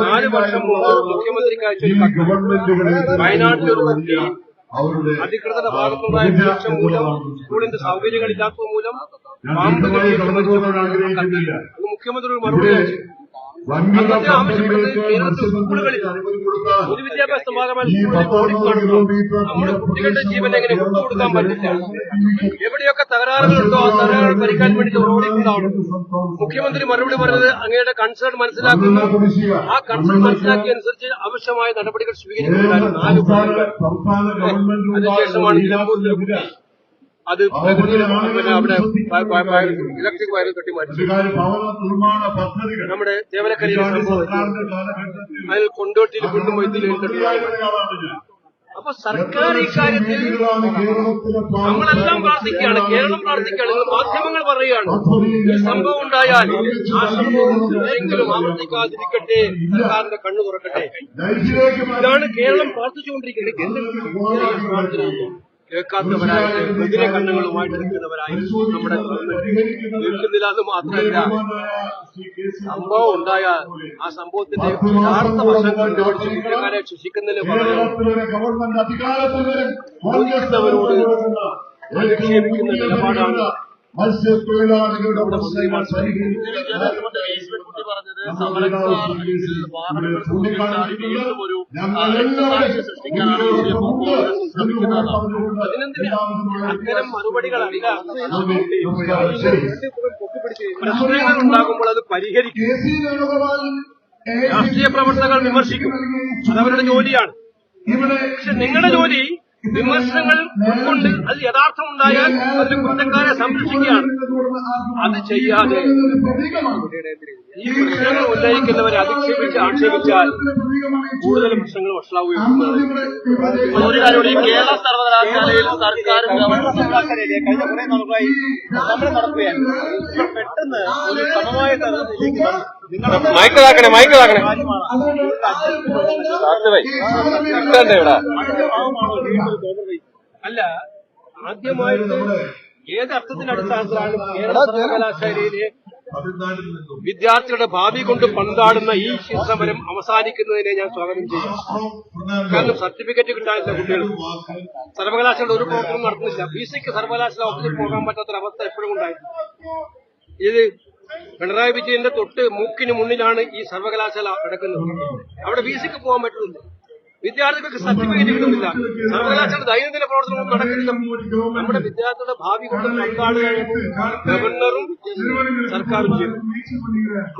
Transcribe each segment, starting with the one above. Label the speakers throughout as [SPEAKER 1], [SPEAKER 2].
[SPEAKER 1] നാല് വർഷം മുമ്പ്
[SPEAKER 2] ഗവൺമെന്റുകളെ
[SPEAKER 1] കുട്ടി
[SPEAKER 2] അവരുടെ
[SPEAKER 1] അധികൃതരുടെ ഭാഗത്തുണ്ടായ വീഴ്ച മൂലം സ്കൂളിന്റെ സൗകര്യങ്ങളില്ലാത്തത് മൂലം പാമ്പ് കടിയേറ്റ് മരിച്ചു മുഖ്യമന്ത്രി മറുപടി
[SPEAKER 2] വൻകിട അനുമതി കൊടുക്കാൻ ഈ പത്തൊമ്പത് കിലോമീറ്റർ
[SPEAKER 1] കുട്ടികളുടെ ജീവൻ എങ്ങനെ പറ്റില്ല. എവിടെയൊക്കെ തകരാറുകളുണ്ടോ ആ തകരാറുകൾ പരിക്കാൻ വേണ്ടി ഓടിക്കുന്നതാണ് മുഖ്യമന്ത്രി മറുപടി പറഞ്ഞത് അങ്ങയുടെ കൺസേൺ മനസ്സിലാക്കുന്നു. ആ കൺസേൺ മനസ്സിലാക്കിയനുസരിച്ച് ആവശ്യമായ നടപടികൾ
[SPEAKER 2] ഗവൺമെന്റ്
[SPEAKER 1] അതിനുശേഷമാണ് നിലമ്പൂരിലെ കുട്ടി അത് പിന്നെ അവിടെ ഇലക്ട്രിക് വയറിൽ കെട്ടി മാറ്റി. നമ്മുടെ സംഭവിച്ചു അതിൽ കൊണ്ടോട്ടിയിൽ
[SPEAKER 2] കൊണ്ടുപോയി
[SPEAKER 1] അപ്പൊ സർക്കാർ ഇക്കാര്യത്തിൽ
[SPEAKER 2] കാര്യത്തിൽ
[SPEAKER 1] നമ്മളെല്ലാം പ്രാർത്ഥിക്കുകയാണ് കേരളം പ്രാർത്ഥിക്കുകയാണ് നിങ്ങൾ മാധ്യമങ്ങൾ പറയുകയാണ്. ഈ സംഭവം ഉണ്ടായാൽ ആ സംഭവം എങ്കിലും ആവർത്തിക്കാതിരിക്കട്ടെ സർക്കാരിന്റെ കണ്ണു തുറക്കട്ടെ. ഇതാണ് കേരളം പ്രാർത്ഥിച്ചുകൊണ്ടിരിക്കുന്നത്. കേന്ദ്രത്തിൽ പ്രാർത്ഥനയൊന്നും കേൾക്കാത്തവരായിട്ട് എതിരെ കണ്ണുകളുമായിട്ട് നിൽക്കുന്നവരായിട്ട് നമ്മുടെ നിൽക്കുന്നില്ല എന്ന് മാത്രമല്ല സംഭവം ഉണ്ടായ ആ സംഭവത്തിന്റെ യഥാർത്ഥ വശം കണ്ടുപിടിച്ച് കുറ്റക്കാരെ ശിക്ഷിക്കുന്നതിന് പകരം അധിക്ഷേപിക്കുന്ന നിലപാടാണ്
[SPEAKER 2] മത്സ്യത്തൊഴിലാളികളുടെ പ്രശ്നങ്ങൾ
[SPEAKER 1] ഉണ്ടാകുമ്പോൾ അത് പരിഹരിക്കും. രാഷ്ട്രീയ പ്രവർത്തകർ വിമർശിക്കും. അതവരുടെ ജോലിയാണ്. പക്ഷെ നിങ്ങളുടെ ജോലി വിമർശനങ്ങൾ ഉൾക്കൊണ്ട് അത് യഥാർത്ഥം ഉണ്ടായാൽ അതിൽ കുറ്റക്കാരെ സംരക്ഷിക്കുകയാണ്. അത് ചെയ്യാതെ ഈ പ്രശ്നങ്ങൾ ഉന്നയിക്കുന്നവരെ അധിക്ഷേപിച്ച് ആക്ഷേപിച്ചാൽ കൂടുതൽ പ്രശ്നങ്ങൾ വഷളാവുകയും
[SPEAKER 3] ഒരു കാര്യം ഈ കേരള സർവകലാശാലയിൽ സർക്കാരും സർവകലാശാലയിലെ കഴിഞ്ഞ കുറെ നാളുകളായി നമ്മൾ ഇപ്പോൾ പെട്ടെന്ന് ഒരു സമവായ തലത്തിലേക്ക്
[SPEAKER 1] മയക്കതാക്കണേ
[SPEAKER 3] കാര്യമാണ്.
[SPEAKER 1] ഇവിടെ? അല്ല ആദ്യമായിട്ട് ഏത് അർത്ഥത്തിന്റെ അടിസ്ഥാനത്തിലാണ് കേരള സർവകലാശാലയിലെ വിദ്യാർത്ഥികളുടെ ഭാവി കൊണ്ട് പന്താടുന്ന ഈ സമരം അവസാനിക്കുന്നതിനെ ഞാൻ സ്വാഗതം ചെയ്യും കാരണം സർട്ടിഫിക്കറ്റ് കിട്ടാനില്ല കുട്ടികൾ സർവകലാശാല ഒരു പ്രോഗ്രാം നടത്തുന്നില്ല ബി സിക്ക് സർവകലാശാല ഓഫീസിൽ പോകാൻ പറ്റാത്തൊരവസ്ഥ എപ്പോഴും ഉണ്ടായിരുന്നു ഇത് പിണറായി വിജയന്റെ തൊട്ട് മൂക്കിന് മുന്നിലാണ് ഈ സർവകലാശാല കിടക്കുന്നത് അവിടെ ബി സിക്ക് പോകാൻ പറ്റുന്നില്ല വിദ്യാർത്ഥികൾക്ക് സർട്ടിഫിക്കറ്റ് കിട്ടുന്നില്ല. സർവകലാശാല ദൈനംദിന പ്രവർത്തനവും നടക്കുന്നില്ല. നമ്മുടെ വിദ്യാർത്ഥികളുടെ ഭാവി കൊണ്ട് പങ്കാളുകയെന്ന് ഗവർണറും സർക്കാരും ചെയ്തു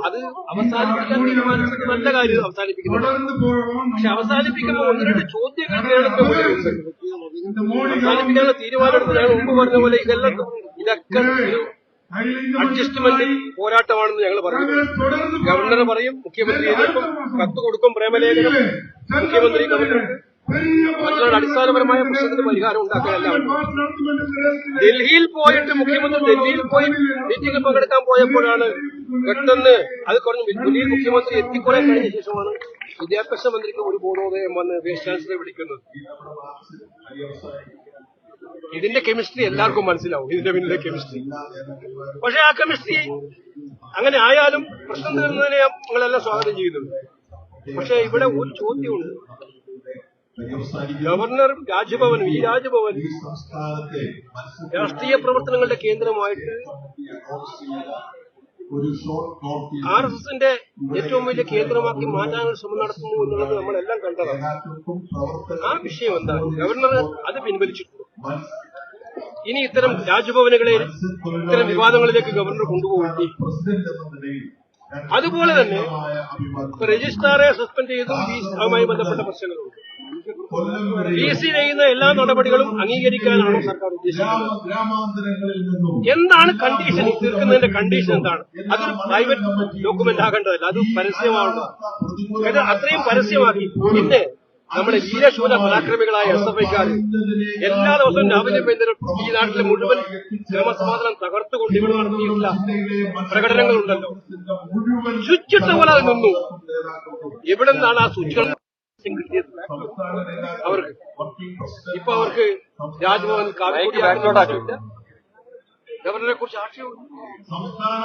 [SPEAKER 1] അത് അവസാനിപ്പിക്കാൻ തീരുമാനിച്ചത് നല്ല കാര്യം അവസാനിപ്പിക്കുന്നത് പക്ഷെ അവസാനിപ്പിക്കുമ്പോൾ ഒന്ന് രണ്ട് ചോദ്യങ്ങൾ മുന്നിലുണ്ട് അവസാനിപ്പിക്കാനുള്ള തീരുമാനമെടുത്ത് ഞങ്ങൾ മുമ്പ് പറഞ്ഞ പോലെ ഇതെല്ലാം ഇതൊക്കെ അഡ്ജസ്റ്റ്മെന്റ് പോരാട്ടമാണെന്ന് ഞങ്ങൾ പറയുന്നു ഗവർണർ പറയും മുഖ്യമന്ത്രി കത്ത് കൊടുക്കും പ്രേമലേഖനം മുഖ്യമന്ത്രി ഗവർണർക്ക്. മറ്റുള്ള അടിസ്ഥാനപരമായ പ്രശ്നത്തിന് പരിഹാരം ഉണ്ടാക്കാനല്ല ഡൽഹിയിൽ പോയിട്ട് മുഖ്യമന്ത്രി ഡൽഹിയിൽ പോയി മീറ്റിംഗിൽ പങ്കെടുക്കാൻ പോയപ്പോഴാണ് പെട്ടെന്ന് അത് കുറഞ്ഞു ഡൽഹിയിൽ മുഖ്യമന്ത്രി എത്തിക്കുറെ കഴിഞ്ഞ ശേഷമാണ് വിദ്യാഭ്യാസ മന്ത്രിക്ക് ഒരു ബോധോദയം വന്ന് വൈസ് ചാൻസലറെ വിളിക്കുന്നത് ഇതിന്റെ കെമിസ്ട്രി എല്ലാവർക്കും മനസ്സിലാവും ഇതിന്റെ പിന്നിലെ കെമിസ്ട്രി. പക്ഷെ ആ കെമിസ്ട്രി അങ്ങനെ ആയാലും പ്രശ്നം തീർന്നതിനെ ഞങ്ങളെല്ലാം സ്വാഗതം ചെയ്യുന്നുണ്ട്. പക്ഷെ ഇവിടെ ഒരു ചോദ്യമുണ്ട്. ഗവർണറും രാജ്ഭവനും ഈ രാജ്ഭവൻ രാഷ്ട്രീയ പ്രവർത്തനങ്ങളുടെ കേന്ദ്രമായിട്ട് ആർ എസ് എസിന്റെ ഏറ്റവും വലിയ കേന്ദ്രമാക്കി മാറ്റാനുള്ള ശ്രമം നടത്തുന്നു എന്നുള്ളത് നമ്മളെല്ലാം കണ്ടതാണ്. ആ വിഷയം എന്താണ്? ഗവർണർ അത് പിൻവലിച്ചിട്ടുണ്ട്? ഇനി ഇത്തരം രാജ്ഭവനുകളെ ഇത്തരം വിവാദങ്ങളിലേക്ക് ഗവർണർ
[SPEAKER 2] കൊണ്ടുപോകട്ടെ
[SPEAKER 1] അതുപോലെ തന്നെ രജിസ്ട്രാറെ സസ്പെൻഡ് ചെയ്തും ഈ അതുമായി ബന്ധപ്പെട്ട പ്രശ്നങ്ങളുണ്ട്. പി സി ചെയ്യുന്ന എല്ലാ നടപടികളും അംഗീകരിക്കാനാണ് സർക്കാർ ഉദ്ദേശിക്കുന്നത്? എന്താണ് കണ്ടീഷൻ തീർക്കുന്നതിന്റെ കണ്ടീഷൻ എന്താണ്? അതൊരു പ്രൈവറ്റ് ഡോക്യുമെന്റ് ആകേണ്ടതല്ല. അത് പരസ്യമാണ്? അത്രയും പരസ്യമാക്കി. പിന്നെ നമ്മുടെ വീരശൂര പരാക്രമികളായ എസ് എഫ് ഐക്കാർ എല്ലാ ദിവസവും രാവിലെ വൈകുന്നേരം ഈ നാട്ടിലെ മുഴുവൻ ക്രമസമാധാനം തകർത്തുകൊണ്ട് ഇവിടെ നടത്തിയിട്ടുള്ള പ്രകടനങ്ങളുണ്ടല്ലോ. സ്വിച്ചിട്ട പോലെ അത് നിന്നു. എവിടെ നിന്നാണ് ആ സ്വിച്ചുകൾ കിട്ടിയത്? അവർക്ക്. ഇപ്പൊ അവർക്ക് രാജ്ഭവൻ കാവിക്കൊടി ഗവർണറെ കുറിച്ച് ആക്ഷേപം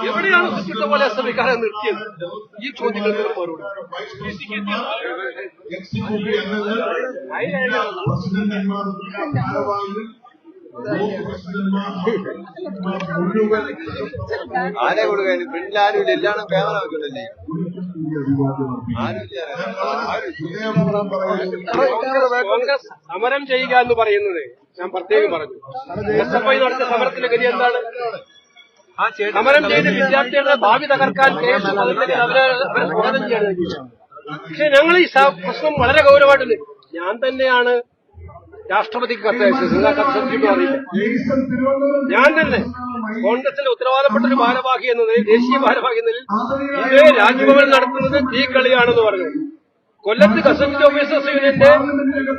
[SPEAKER 1] എവിടെയാണ് ശുചിത്വ പോലെ ശ്രമിക്കാതെ നിർത്തിയത് ഈ ചോദ്യങ്ങൾക്ക് മറുപടി
[SPEAKER 2] അംഗങ്ങൾ പ്രസിഡന്റന്മാർ ഭാരവാഹികൾ
[SPEAKER 3] ആരെ കൊടുക്കാൻ? ഫ്രണ്ടിൽ ആരും എല്ലാവരും ക്യാമറ വെക്കുന്നില്ലേ
[SPEAKER 1] സമരം ചെയ്യുക എന്ന് പറയുന്നത് ഞാൻ പ്രത്യേകം പറഞ്ഞു. എസ് എഫ് ഐ നടത്തിയ സമരത്തിന്റെ ഗതി എന്താണ്? സമരം ചെയ്ത് വിദ്യാർത്ഥികളുടെ ഭാവി തകർക്കാൻ കേസ് അവരെ അവരെ സ്വാഗതം ചെയ്യണം. പക്ഷെ ഞങ്ങൾ ഈ പ്രശ്നം വളരെ ഗൗരവമായിട്ടുണ്ട്. ഞാൻ തന്നെയാണ് രാഷ്ട്രപതിക്ക് കത്തയച്ചത് നിങ്ങൾ കത്തയച്ചിട്ട് അറിയില്ല ഞാൻ തന്നെ കോൺഗ്രസിന്റെ ഉത്തരവാദപ്പെട്ട ഒരു ഭാരവാഹി എന്ന നിലയിൽ ദേശീയ ഭാരവാഹി എന്ന നിലയിൽ ഇതേ രാജ്ഭവൻ നടത്തുന്നത് തീക്കളിയാണെന്ന് പറഞ്ഞു. കൊല്ലത്ത് കസ്റ്റംസ് ഓഫീസേഴ്സ് യൂണിയന്റെ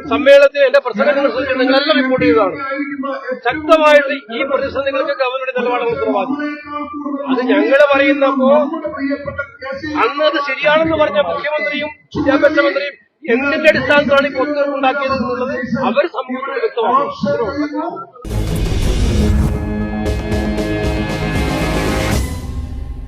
[SPEAKER 1] സമ്മേളനത്തിൽ എന്റെ പ്രസംഗം നിങ്ങൾ ശ്രദ്ധിച്ചു നിങ്ങളെല്ലാം റിപ്പോർട്ട് ചെയ്തതാണ്. ശക്തമായിട്ട് ഈ പ്രതിസന്ധികൾക്ക് ഗവൺമെന്റ് നിലപാടാണ് ഉത്തരവാദി അത് ഞങ്ങൾ പറയുന്നപ്പോ അന്ന് അത് ശരിയാണെന്ന് പറഞ്ഞ മുഖ്യമന്ത്രിയും വിദ്യാഭ്യാസ മന്ത്രിയും എന്തിന്റെ അടിസ്ഥാനത്തിലാണ് ഈ ഉണ്ടാക്കിയത് എന്നുള്ളത് അവർ സമൂഹത്തിന് വ്യക്തമാക്കണം